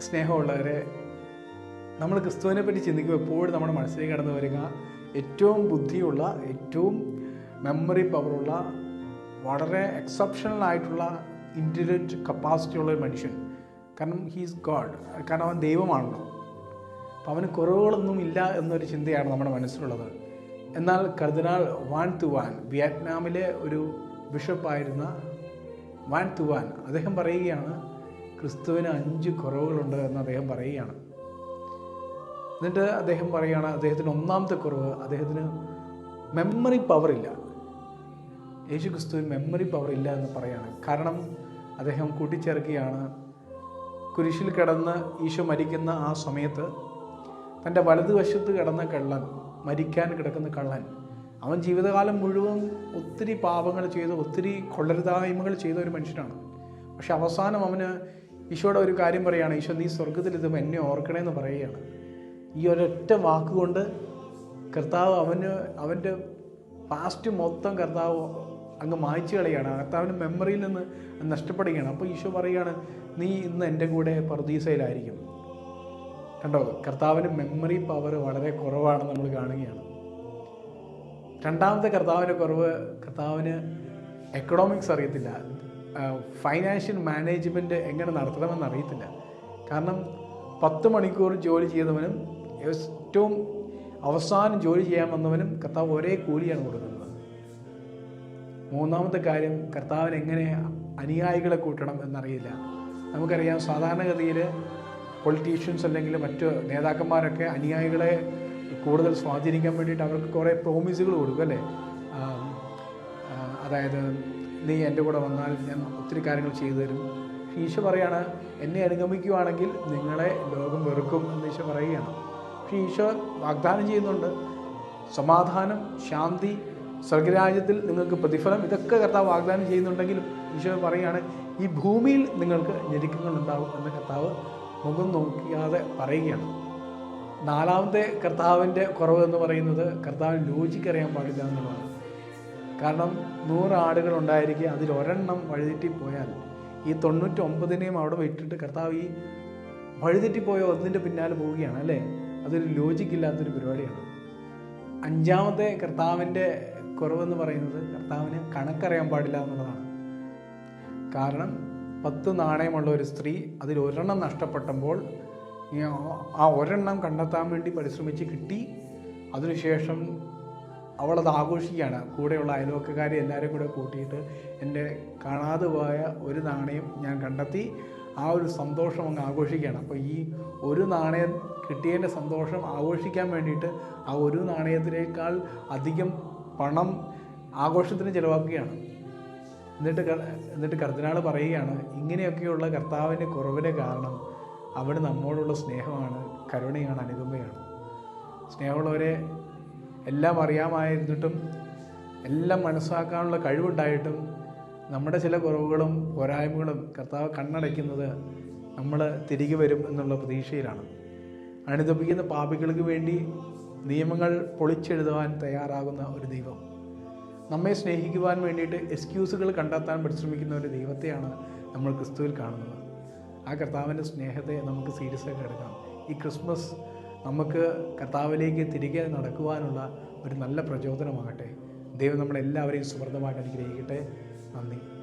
സ്നേഹമുള്ളവരെ നമ്മൾ ക്രിസ്തുവിനെ പറ്റി ചിന്തിക്കുമ്പോൾ എപ്പോഴും നമ്മുടെ മനസ്സിലേക്ക് കടന്നു വരിക. ഏറ്റവും ബുദ്ധിയുള്ള ഏറ്റവും മെമ്മറി പവറുള്ള വളരെ എക്സെപ്ഷണൽ ആയിട്ടുള്ള ഇന്റലിജന്റ് കപ്പാസിറ്റി ഉള്ള ഒരു മനുഷ്യൻ. കാരണം ഹീസ് ഗോഡ് കാരണം അവൻ ദൈവമാണല്ലോ. അപ്പം അവന് കുറവുകളൊന്നും ഇല്ല എന്നൊരു ചിന്തയാണ് നമ്മുടെ മനസ്സിലുള്ളത്. എന്നാൽ കർദിനാൾ വാൻ തുവാൻ വിയറ്റ്നാമിലെ ഒരു ബിഷപ്പായിരുന്ന വാൻ തുവാൻ അദ്ദേഹം പറയുകയാണ് ക്രിസ്തുവിന് അഞ്ച് കുറവുകളുണ്ട് എന്ന് അദ്ദേഹം പറയുകയാണ്. എന്നിട്ട് അദ്ദേഹം പറയുകയാണ് അദ്ദേഹത്തിന് ഒന്നാമത്തെ കുറവ് അദ്ദേഹത്തിന് മെമ്മറി പവർ ഇല്ല. യേശു ക്രിസ്തുവിന് മെമ്മറി പവർ ഇല്ല എന്ന് പറയാണ്. കാരണം അദ്ദേഹം കൂട്ടിച്ചേർക്കുകയാണ്. കുരിശിൽ കിടന്ന് ഈശോ മരിക്കുന്ന ആ സമയത്ത് തന്റെ വലതുവശത്ത് കിടന്ന കള്ളൻ മരിക്കാൻ കിടക്കുന്ന കള്ളൻ അവൻ ജീവിതകാലം മുഴുവൻ ഒത്തിരി പാപങ്ങൾ ചെയ്ത് ഒത്തിരി കൊള്ളരുതായ്മകൾ ചെയ്ത ഒരു മനുഷ്യനാണ്. പക്ഷെ അവസാനം അവന് ഈശോയുടെ ഒരു കാര്യം പറയുകയാണ് ഈശോ നീ സ്വർഗത്തിൽ ഇതും എന്നെ ഓർക്കണേന്ന് പറയുകയാണ്. ഈ ഒരൊറ്റ വാക്കുകൊണ്ട് കർത്താവ് അവന് അവന്റെ പാസ്റ്റ് മൊത്തം കർത്താവ് അങ്ങ് മായ്ച്ചു കളയാണ് കർത്താവിന്റെ മെമ്മറിയിൽ നിന്ന് നഷ്ടപ്പെടുകയാണ്. അപ്പോൾ ഈശോ പറയുകയാണ് നീ ഇന്ന് എന്റെ കൂടെ പർദീസയിലായിരിക്കും. കണ്ടോ കർത്താവിന് മെമ്മറി പവർ വളരെ കുറവാണെന്ന് നമ്മൾ കാണുകയാണ്. രണ്ടാമത്തെ കർത്താവിന്റെ കുറവ് കർത്താവിന് എക്കണോമിക്സ് അറിയത്തില്ല. ഫൈനാൻഷ്യൽ മാനേജ്മെന്റ് എങ്ങനെ നടത്തണമെന്ന് അറിയത്തില്ല. കാരണം പത്ത് മണിക്കൂർ ജോലി ചെയ്തവനും ഏറ്റവും അവസാനം ജോലി ചെയ്യാൻ വന്നവനും കർത്താവ് ഒരേ കൂലിയാണ് കൊടുക്കുന്നത്. മൂന്നാമത്തെ കാര്യം കർത്താവിന് എങ്ങനെ അനുയായികളെ കൂട്ടണം എന്നറിയില്ല. നമുക്കറിയാം സാധാരണഗതിയിൽ പൊളിറ്റീഷ്യൻസ് അല്ലെങ്കിൽ മറ്റ് നേതാക്കന്മാരൊക്കെ അനുയായികളെ കൂടുതൽ സ്വാധീനിക്കാൻ വേണ്ടിയിട്ട് അവർക്ക് കുറേ പ്രോമിസുകൾ കൊടുക്കും അല്ലേ? അതായത് നീ എന്റെ കൂടെ വന്നാൽ ഞാൻ ഒത്തിരി കാര്യങ്ങൾ ചെയ്തു തരും. ഈശോ പറയാണ് എന്നെ അനുഗമിക്കുകയാണെങ്കിൽ നിങ്ങളെ ലോകം വെറുക്കും എന്ന് ഈശോ പറയുകയാണ്. പക്ഷേ ഈശോ വാഗ്ദാനം ചെയ്യുന്നുണ്ട് സമാധാനം ശാന്തി സ്വർഗരാജ്യത്തിൽ നിങ്ങൾക്ക് പ്രതിഫലം ഇതൊക്കെ കർത്താവ് വാഗ്ദാനം ചെയ്യുന്നുണ്ടെങ്കിലും ഈശോ പറയുകയാണ് ഈ ഭൂമിയിൽ നിങ്ങൾക്ക് ഞെരുക്കങ്ങൾ ഉണ്ടാവും എന്ന് കർത്താവ് മുഖം നോക്കിയാതെ പറയുകയാണ്. നാലാമത്തെ കർത്താവിന്റെ കുറവ് എന്ന് പറയുന്നത് കർത്താവിന് ലോജിക്കറിയാൻ പാടില്ല എന്നുള്ളതാണ്. കാരണം നൂറ് ആടുകൾ ഉണ്ടായിരിക്കുക അതിൽ ഒരെണ്ണം വഴിതെറ്റിപ്പോയാൽ ഈ തൊണ്ണൂറ്റി ഒമ്പതിനെയും അവിടെ വിട്ടിട്ട് കർത്താവ് ഈ വഴിതെറ്റിപ്പോയ ഒന്നിന്റെ പിന്നാലെ പോവുകയാണ് അല്ലേ? അതൊരു ലോജിക്കില്ലാത്തൊരു പരിപാടിയാണ്. അഞ്ചാമത്തെ കർത്താവിന്റെ കുറവെന്ന് പറയുന്നത് കർത്താവിന് കണക്കറിയാൻ പാടില്ല എന്നുള്ളതാണ്. കാരണം പത്ത് നാണയമുള്ള ഒരു സ്ത്രീ അതിൽ ഒരെണ്ണം നഷ്ടപ്പെട്ടപ്പോൾ ആ ഒരെണ്ണം കണ്ടെത്താൻ വേണ്ടി പരിശ്രമിച്ച് കിട്ടി. അതിനുശേഷം അവളത് ആഘോഷിക്കുകയാണ്. കൂടെയുള്ള അയൽവക്കക്കാരെ എല്ലാവരും കൂടെ കൂട്ടിയിട്ട് എന്റെ കാണാതെ പോയ ഒരു നാണയം ഞാൻ കണ്ടെത്തി. ആ ഒരു സന്തോഷം അങ്ങ് ആഘോഷിക്കുകയാണ്. അപ്പോൾ ഈ ഒരു നാണയം കിട്ടിയതിന്റെ സന്തോഷം ആഘോഷിക്കാൻ വേണ്ടിയിട്ട് ആ ഒരു നാണയത്തിനേക്കാൾ അധികം പണം ആഘോഷത്തിന് ചിലവാക്കുകയാണ്. എന്നിട്ട് എന്നിട്ട് കർദിനാൾ പറയുകയാണ് ഇങ്ങനെയൊക്കെയുള്ള കർത്താവിന്റെ കുറവിന് കാരണം അവിടെ നമ്മോടുള്ള സ്നേഹമാണ് കരുണയാണ് അനുകമ്പയാണ്. സ്നേഹമുള്ളവരെ എല്ലാം അറിയാമായിരുന്നിട്ടും എല്ലാം മനസ്സിലാക്കാനുള്ള കഴിവുണ്ടായിട്ടും നമ്മുടെ ചില കുറവുകളും പോരായ്മകളും കർത്താവ് കണ്ണടയ്ക്കുന്നത് നമ്മൾ തിരികെ വരും എന്നുള്ള പ്രതീക്ഷയിലാണ്. അനുദപിക്കുന്ന പാപികൾക്ക് വേണ്ടി നിയമങ്ങൾ പൊളിച്ചെഴുതുവാൻ തയ്യാറാകുന്ന ഒരു ദൈവം. നമ്മെ സ്നേഹിക്കുവാൻ വേണ്ടിയിട്ട് എക്സ്ക്യൂസുകൾ കണ്ടെത്താൻ പരിശ്രമിക്കുന്ന ഒരു ദൈവത്തെയാണ് നമ്മൾ ക്രിസ്തുവിൽ കാണുന്നത്. ആ കർത്താവിന്റെ സ്നേഹത്തെ നമുക്ക് സീരിയസ് ആയിട്ട് എടുക്കാം. ഈ ക്രിസ്മസ് നമുക്ക് കർത്താവിലേക്ക് തിരികെ നടക്കുവാനുള്ള ഒരു നല്ല പ്രചോദനമാകട്ടെ. ദൈവം നമ്മളെല്ലാവരെയും സുഹൃതമായിട്ട് അനുഗ്രഹിക്കട്ടെ. നന്ദി.